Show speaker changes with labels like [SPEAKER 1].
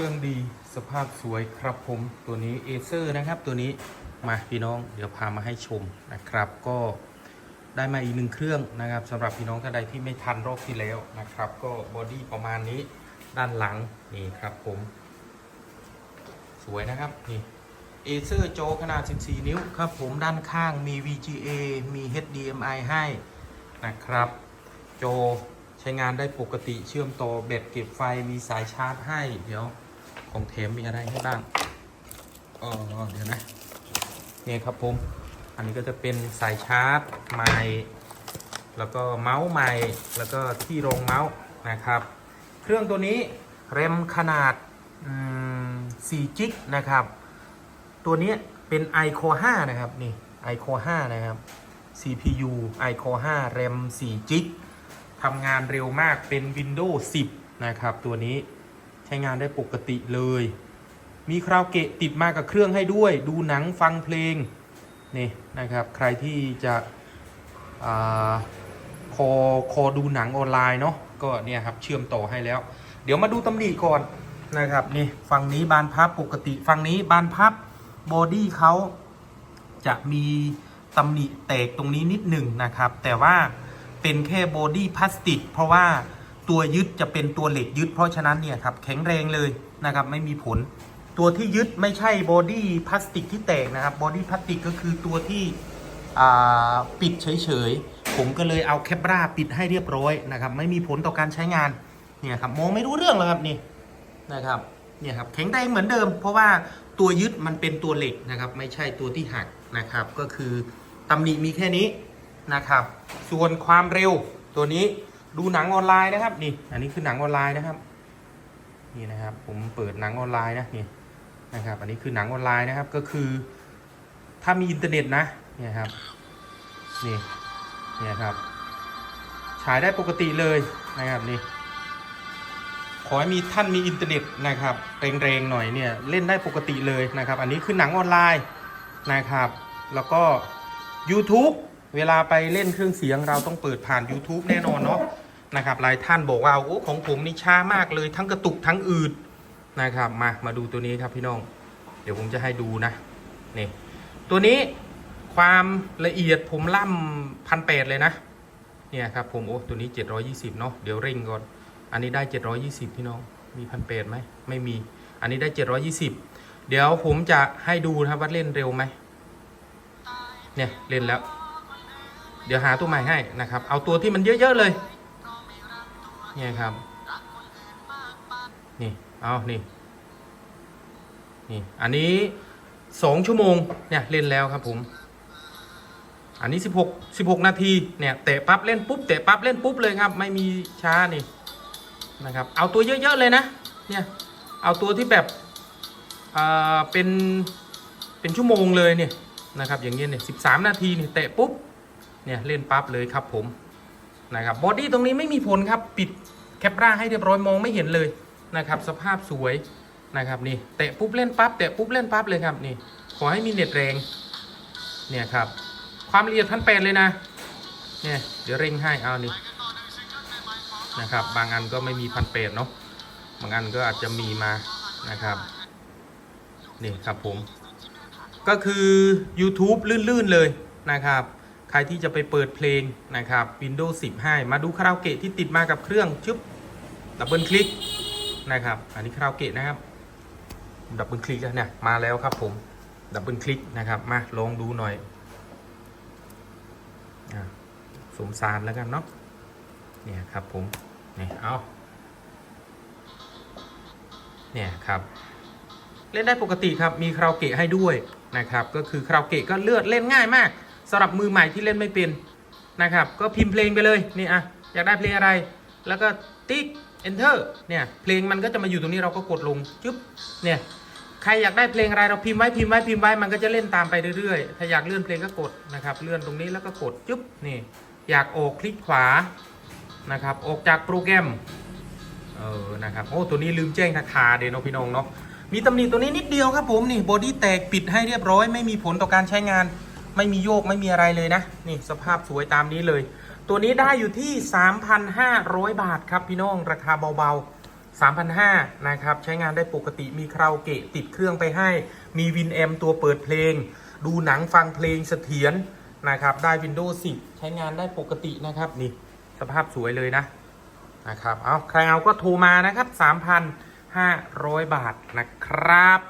[SPEAKER 1] ครื่องดีสภาพสวยครับผมตัวนี้เอเซอร์นะครับตัวนี้มาพี่น้องเดี๋ยวพามาให้ชมนะครับ ก็ได้มาอีกหนึ่งเครื่องนะครับสำหรับพี่น้องท่านใดที่ไม่ทันรอบที่แล้วนะครับ ก็บอดี้ประมาณนี้ด้านหลังนี่ครับผม สวยนะครับนี่เอเซอร์จอขนาด 14 นิ้วครับผมด้านข้างมี VGA มี HDMI ให้นะครับ โจใช้งานได้ปกติเชื่อมต่อแบตเก็บไฟมีสายชาร์จให้เดี๋ยว ของเทมมีอะไรให้บ้างอ๋อเดี๋ยวนะเนี่ยครับผมอันนี้ก็จะเป็นสายชาร์จใหม่แล้วก็เมาส์ใหม่แล้วก็ที่รองเมาส์นะครับ เครื่องตัวนี้แรมขนาด4จิกนะครับ ตัวนี้เป็น iCore 5นะครับนี่ iCore 5นะครับ CPU iCore 5แรม4จิกทำงานเร็วมากเป็น Windows 10 นะครับ ตัวนี้ ใช้งานได้ปกติเลย มีคราวเกะติดมากับเครื่องให้ด้วย ดูหนังฟังเพลงนี่นะครับ ใครที่จะอคอคอดูหนังออนไลน์เนาะก็เนี่ยครับเชื่อมต่อให้แล้ว เดี๋ยวมาดูตำหนิก่อนนะครับนี่ฝั่งนี้บานพับปกติฝั่งนี้บานพับบอดี้เขาจะมีตำหนิแตกตรงนี้นิดหนึ่งนะครับ แต่ว่าเป็นแค่บอดี้พลาสติกเพราะว่า ตัวยึดจะเป็นตัวเหล็กยึดเพราะฉะนั้นเนี่ยครับแข็งแรงเลยนะครับไม่มีผล ตัวที่ยึดไม่ใช่บอดี้พลาสติกที่แตกนะครับบอดี้พลาสติกก็คือตัวที่ปิดเฉยๆ ผมก็เลยเอาแคปราปิดให้เรียบร้อยนะครับไม่มีผลต่อการใช้งานเนี่ยครับมองไม่รู้เรื่องแล้วครับนี่นะครับเนี่ยครับแข็งแรงเหมือนเดิม เพราะว่าตัวยึดมันเป็นตัวเหล็กนะครับไม่ใช่ตัวที่หักนะครับก็คือตำหนิมีแค่นี้นะครับส่วนความเร็วตัวนี้ ดูหนังออนไลน์นะครับนี่ อันนี้คือหนังออนไลน์นะครับ นี่นะครับ ผมเปิดหนังออนไลน์นะนี่นะครับ อันนี้คือหนังออนไลน์นะครับ ก็คือ ถ้ามีอินเทอร์เน็ตนะเนี่ยครับนี่เนี่ยครับฉายได้ปกติเลยนะครับนี่ขอให้มีท่านมีอินเทอร์เน็ตนะครับแรงๆหน่อยเนี่ยเล่นได้ปกติเลยนะครับ อันนี้คือหนังออนไลน์นะครับ แล้วก็ YouTube เวลาไปเล่นเครื่องเสียงเราต้องเปิดผ่าน YouTube แน่นอนเนาะ นะครับหลายท่านบอกว่าโอ้ของผมนี่ช้ามากเลยทั้งกระตุกทั้งอืดนะครับมามาดูตัวนี้ครับพี่น้อง เดี๋ยวผมจะให้ดูนะนี่ตัวนี้ความละเอียดผมล่ำพันแปดเลยนะเนี่ยครับผมโอ้ตัวนี้ 720เนาะเดี๋ยวเร่งก่อน อันนี้ได้ 720 พี่น้องมีพันเปดไหมไม่มี อันนี้ได้ 720 เดี๋ยวผมจะให้ดูนะครับว่าเล่นเร็วไหมเนี่ยเล่นแล้ว เดี๋ยวหาตัวใหม่ให้นะครับ เอาตัวที่มันเยอะๆเลย เนี่ยครับ นี่ เอา นี่ นี่ อันนี้สองชั่วโมง เนี่ย เล่นแล้วครับผม อันนี้ 16 16 นาที เนี่ย เตะปั๊บเล่นปุ๊บ เตะปั๊บเล่นปุ๊บเลยครับ ไม่มีช้านี่ นะครับ เอาตัวเยอะ ๆ เลยนะ เนี่ย เอาตัวที่แบบ อ่า เป็น เป็นชั่วโมงเลยเนี่ย นะครับ อย่างเงี้ยเนี่ยสิบสามนาทีเนี่ยเตะปุ๊บ เนี่ย เล่นปั๊บเลยครับผม นะครับบอดี้ตรงนี้ไม่มีผลครับปิดแคปราให้เรียบร้อยมองไม่เห็นเลยนะครับสภาพสวยนะครับนี่เตะปุ๊บเล่นปั๊บเตะปุ๊บเล่นปั๊บเลยครับนี่ขอให้มีเน็ตแรงเนี่ยครับความละเอียดพันแปดเลยนะเนี่ยเดี๋ยวเร่งให้เอานี่นะครับบางอันก็ไม่มีพันเปดเนาะบางอันก็อาจจะมีมานะครับนี่ครับผมก็คือ YouTube ลื่นๆเลยนะครับ ใครที่จะไปเปิดเพลงนะครับ Windows 10 ให้ มาดูคาราโอเกะที่ติดมากับเครื่องชึบดับเบิลคลิกนะครับ อันนี้คาราโอเกะนะครับดับเบิลคลิกแล้วเนี่ยมาแล้วครับผมดับเบิลคลิกนะครับ มาลองดูหน่อยอสมสารแล้วกันเนาะเนี่ยครับผมเนี่เอาเนี่ยครับ เล่นได้ปกติครับมีคาราโอเกะให้ด้วยนะครับ ก็คือคาราโอเกะก็เลือดเล่นง่ายมาก สำหรับมือใหม่ที่เล่นไม่เป็นนะครับ ก็พิมพ์เพลงไปเลยนี่อะอยากได้เพลงอะไร แล้วก็ติ๊ก enter เนี่ยเพลงมันก็จะมาอยู่ตรงนี้เราก็กดลงจึ๊บเนี่ยใครอยากได้เพลงอะไรเราพิมพ์ไว้พิมพ์ไว้พิมพ์ไว้มันก็จะเล่นตามไปเรื่อยๆ ถ้าอยากเลื่อนเพลงก็กดนะครับเลื่อนตรงนี้แล้วก็กดจึ๊บนี่อยากออกคลิกขวานะครับออกจากโปรแกรมเออนะครับโอ้ตัวนี้ลืมแจ้งราคาเดนเนาะพี่น้องเนาะมีตำหนิตัวนี้นิดเดียวครับผมนี่บอดี้แตกปิดให้เรียบร้อยไม่มีผลต่อการใช้งาน ไม่มีโยกไม่มีอะไรเลยนะ นี่สภาพสวยตามนี้เลย ตัวนี้ได้อยู่ที่ 3,500 บาทครับพี่น้องราคาเบาๆ3,500นะครับ ใช้งานได้ปกติมีคราโอเกะติดเครื่องไปให้ มีวินแอมตัวเปิดเพลง ดูหนังฟังเพลงเสถียรนะครับ ได้ Windows 10 ใช้งานได้ปกตินะครับ นี่ สภาพสวยเลยนะนะครับ เอาใครเอาก็โทรมานะครับ 3,500 บาทนะครับ